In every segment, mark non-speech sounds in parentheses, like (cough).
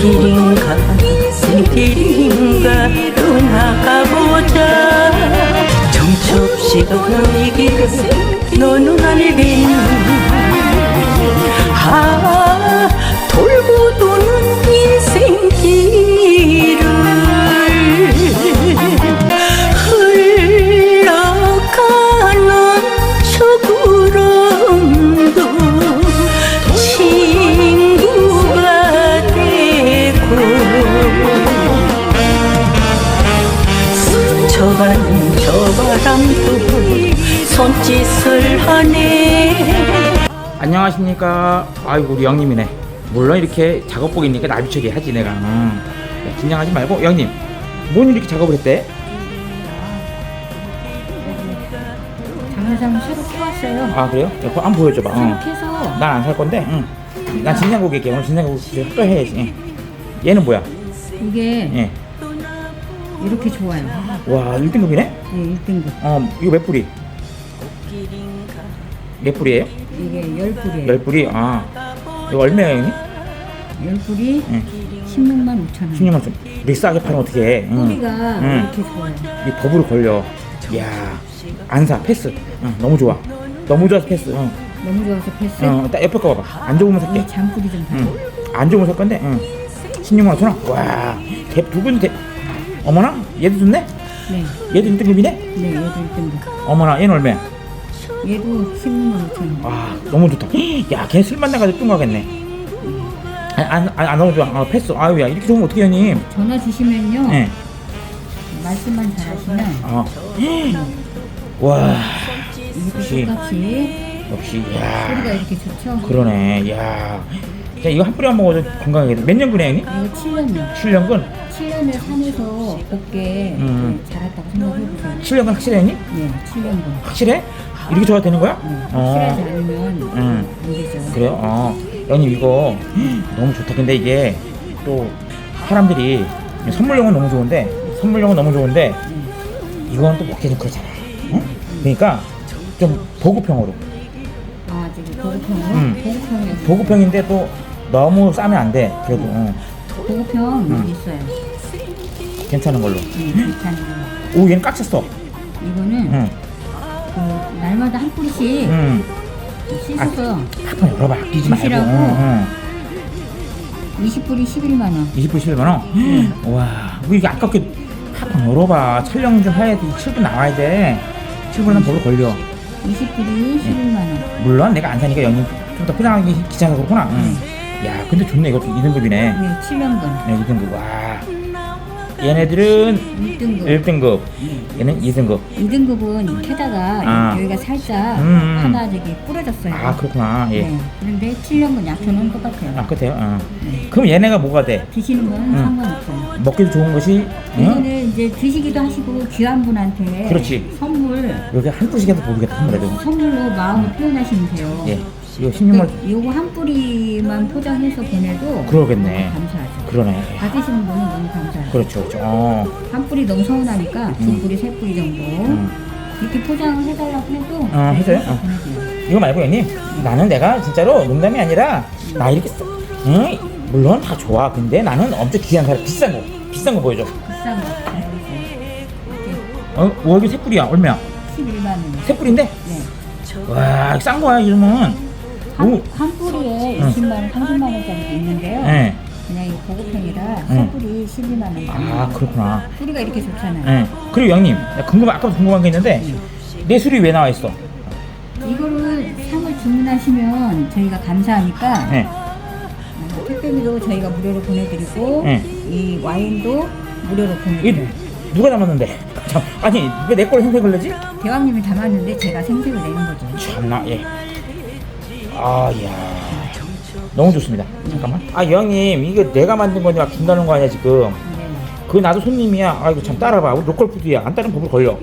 손길인가? 손길인가? 떠나가보자. 정첩시가 흐리기를 너는 알겠니 아 안녕하십니까 아이고 우리 영님이네 물론 이렇게 작업복 입니까 나비 처리 하지 내가 응. 야, 긴장하지 말고 영님 뭔 이렇게 작업을 했대? 장례상 새로 켜왔어요. 아 그래요? 야, 그거 한번 보여줘봐 새로 응. 켜서 난 안 살 건데 응. 난 진상고기 할게 오늘 진상고기 또 해야지 응. 얘는 뭐야? 이게 예. 이렇게 좋아요. 와 1등급이네? 네, 1등급. 어 이거 몇 뿌리? 몇 뿌리예요? 이게 10불이에요. 열 뿌리? 아 이거 얼마예요 형님? 10불이 응. 16만 5천 원. 16만 좀 이렇게 싸게 팔면 어떡해 응. 뿌리가 응. 이렇게 좋아요. 이 법으로 걸려. 이야, 안사 패스. 응, 너무 좋아. 너무 좋아서 패스. 응, 너무 좋아서 패스. 응, 딱 옆에 거 봐봐. 안 좋으면 살게. 이 잔뿌리 좀 사. 응, 안 좋으면 살 건데. 응, 16만 5천 원. 와, 대두분 대. 어머나, 얘도 좋네. 네, 얘도 1등급이네. 네, 얘도 1등급. 어머나, 얘는 얼마야? 얘도 16만 5천 원. 와, 너무 좋다. (gasps) 야, 걔 술 만 나가지고 뚱하겠네. 안, 안, 안, 안 좋아. 아, 패스. 아유 야, 이렇게 좋으면 어떻게 형님? 전화 주시면요. 예. 말씀만 잘하시면 어. (gasps) 와, 이렇게 역시. 똑같이 역시, 야. 소리가 이렇게 좋죠. 그러네. 야. 자, 이거 한 뿌리만 먹어도 건강하겠네. 몇 년근에 형님? 이거 7년이요. 7년근? 7년을 산에서 곱게 음. 자랐다고 생각해보세요. 7년근 확실해 형님? 네, 7년분. 확실해? 이렇게 좋아도 되는 거야? 네, 어. 확실하지 않으면 음. 안 되죠. 그래요? 어. 형님 이거 너무 좋다. 근데 이게 또 사람들이 선물용은 너무 좋은데 선물용은 너무 좋은데 이건 또 먹기 좀 그렇잖아. 응? 그러니까 좀 보급형으로. 아, 지금 보급형으로? 음. 보급형이요. 보급형인데 또 너무 싸면 안 돼. 그래도 응. 보급형 음. 여기 있어요. 괜찮은 걸로. 네, 괜찮은 거. 오 얘는 깍쳤어. 이거는 응. 그 날마다 한 뿌리씩 응. 씻어서 한번 열어봐. 끼지 말고. 응, 응. 20뿌리 11만 원. 20불 11만 원? 와, 뭐 이게 아깝게 팍팍 열어봐. 촬영 좀 해야 돼. 7분 나와야 돼. 7분은 벌로 걸려. 20뿌리 11만 원. 물론 내가 안 사니까 연인 좀더 포장하기 귀찮아서 그렇구나. 응. 야, 근데 좋네. 이것도 2등급이네. 네, 7년분. 네, 2등급. 와. 얘네들은 1등급. 1등급. 얘는 2등급. 2등급은 캐다가 아. 여기가 살짝 음. 하나 저기 부러졌어요. 아, 그렇구나. 예. 네. 그런데 7년분 약효는 똑같아요. 아, 그렇대요. 어. 그럼 얘네가 뭐가 돼? 드시는 건 음. 상관없어요. 먹기도 좋은 것이, 응? 이거는 이제 드시기도 하시고 귀한 분한테 그렇지. 선물 여기 한 뿌씩 해도 모르겠다. 선물해도. 선물로 마음을 표현하시면 돼요. 예. 이거 16만 그 요거 한 뿌리만 포장해서 보내도 그러겠네. 너무 감사하죠. 그러네. 받으시는 분은 너무 감사해요. 그렇죠, 그렇죠. 어. 한 뿌리 너무 서운하니까 두 음. 뿌리, 세 뿌리 정도 음. 이렇게 포장을 해달라고 해도 어, 해줘요? 어. 보내줘요. 이거 말고 형님 나는 내가 진짜로 농담이 아니라 나 이렇게 써- 응? 물론 다 좋아 근데 나는 엄청 귀한 사람 비싼 거 비싼 거 보여줘 비싼 거잘 보세요. 어? 와 이게 세 뿌리야 얼마야? 11만 원. 세 뿌리인데? 네. 와 싼 거야 이러면 한, 오. 한 뿌리에 응. 20만 원, 30만 원짜리도 있는데요. 예. 그냥 이 보급형이라 응. 세 뿌리 12만 원. 아 그렇구나 뿌리가 이렇게 좋잖아요. 예. 그리고 형님 나 궁금한 아까도 궁금한 게 있는데 내 술이 왜 나와 있어? 이거를 상을 주문하시면 저희가 감사하니까 예. 어, 택배비도 저희가 무료로 보내드리고 네. 이 와인도 무료로 이게 보내드려요. 누가 담았는데? 참, 아니 왜 내 걸 생색을 내지? 대왕님이 담았는데 제가 생색을 내는 거죠. 참나 예. 아 야 너무 좋습니다. 잠깐만. 아 형님 이거 내가 만든 거냐 준다는 거 아니야 지금? 네. 그 나도 손님이야. 아이고 참 따라봐. 우리 로컬 푸드야. 안 따르면 법을 걸려.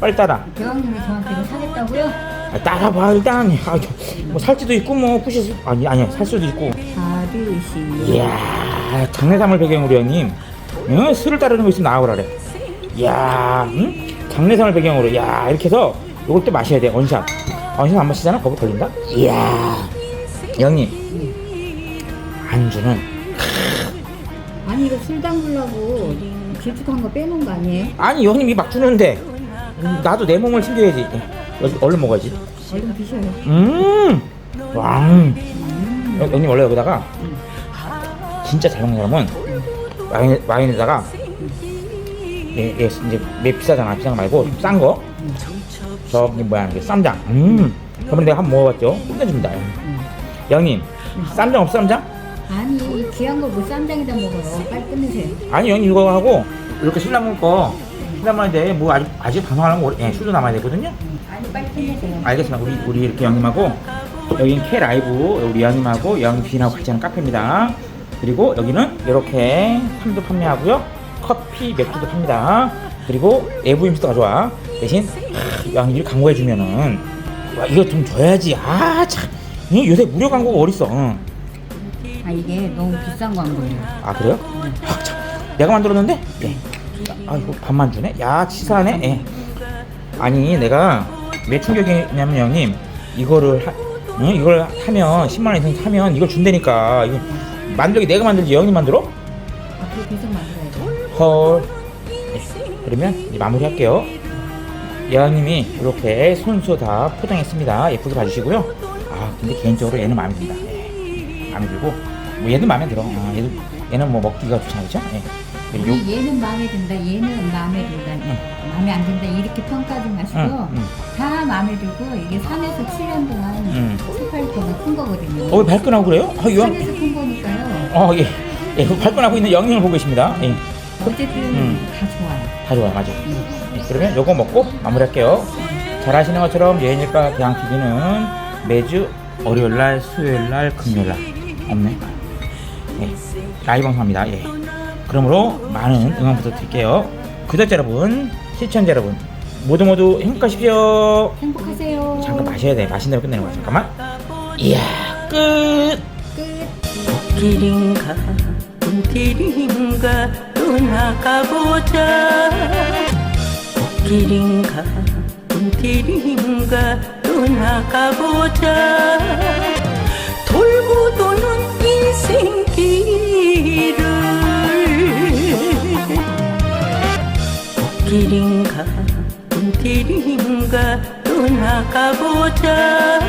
빨리 따라. 대왕님이 저한테 이거 사겠다고요? 아, 따라봐 일단. 아, 저, 뭐 살지도 있고 뭐 푸실 수 아니 아니야 살 수도 있고. 받으시. 이야 장례삼을 배경으로 형님. 응? 술을 따르는 거 있으면 나와보라 그래. 이야 응? 장례삼을 배경으로 야 이렇게 해서 요걸 또 마셔야 돼 원샷. 원샷 안 마시잖아 법을 걸린다. 이야 형님 안주는 크, 언니가 술 담그려고 길쭉한 거 빼놓은 거 아니에요? 아니 형님이 막 주는데. 음, 나도 내 몸을 챙겨야지. 얼른 먹어야지. 얼른 드셔요. 음! 왕. 여- 형님 원래 여기다가 진짜 잘 먹는 사람은 와인, 와인에다가 예, 예, 이제 매 비싸잖아. 비싼 거 말고 싼 거. 저기 뭐야 이게 쌈장. 음! 저번에 내가 한번 먹어봤죠? 끝내줍니다. 형님 쌈장 없어 쌈장? 아니 귀한 걸뭐 쌈장에다 먹어요. 빨리 끝내세요. 아니 형님 이거 하고 이렇게 술 남은 거술 남아야 돼뭐 아직 아직 방송하려면 오래- 예, 술도 남아야 되거든요 아니 빨리 끝내세요. 알겠습니다. 우리 우리 이렇게 형님하고 여기는 K 라이브 우리 형님하고 영빈하고 같이 하는 카페입니다. 그리고 여기는 이렇게 팜도 판매하고요. 커피 맥주도 팝니다. 그리고 에브 임스도 가져와. 대신 하, 양이를 광고해 주면은 와, 이거 좀 줘야지. 아 참. 이 요새 무료 광고가 어딨어. 응. 아 이게 너무 비싼 광고예요. 아 그래요? 아, 참. 내가 만들었는데? 예. 아 이거 반만 주네? 야 치사하네? 예. 아니 내가 왜 충격이냐면 형님 이거를 하, 응? 이걸 하면 10만 원 이상 하면 이걸 준다니까 이거 만들기 내가 만들지 형님 만들어? 아 그거 계속 만들어야죠. 헐 예. 그러면 이제 마무리 할게요 여왕님이 이렇게 손수 다 포장했습니다 예쁘게 봐주시고요 아 근데 개인적으로 얘는 마음에 든다 예. 마음에 들고 뭐 얘도 마음에 들어 아, 얘도 얘는 뭐 먹기가 좋잖아 그죠? 예. 그리고 아니, 얘는 마음에 든다. 얘는 마음에 든다. 마음에 안 든다. 이렇게 평가하지 마시고 응, 응. 다 마음에 들고 이게 산에서 7년 동안 응. 7, 8 동안 큰 거거든요. 어, 왜 발끈하고 그래요? 아, 이거, 산에서 큰 거니까요. 어, 예. 예, 그 발끈하고 있는 영님을 보고 계십니다. 예, 어쨌든 음. 다 좋아요. 다 좋아요, 맞아. 예, 그러면 요거 먹고 마무리할게요. 잘 아시는 것처럼 여인일바 대항TV는 매주 월요일날, 수요일날, 금요일날 없네. 예, 라이브 방송합니다. 예. 그러므로 많은 응원 부탁드릴게요. 구독자 여러분, 시청자 여러분, 모두 모두 행복하십시오. 행복하세요. 잠깐 마셔야 돼. 마신 대로 끝내는 거야. 잠깐만. 이야, 끝! 끝. 길인가 길인가 떠나가보자 길인가 길인가 떠나가보자 บูชา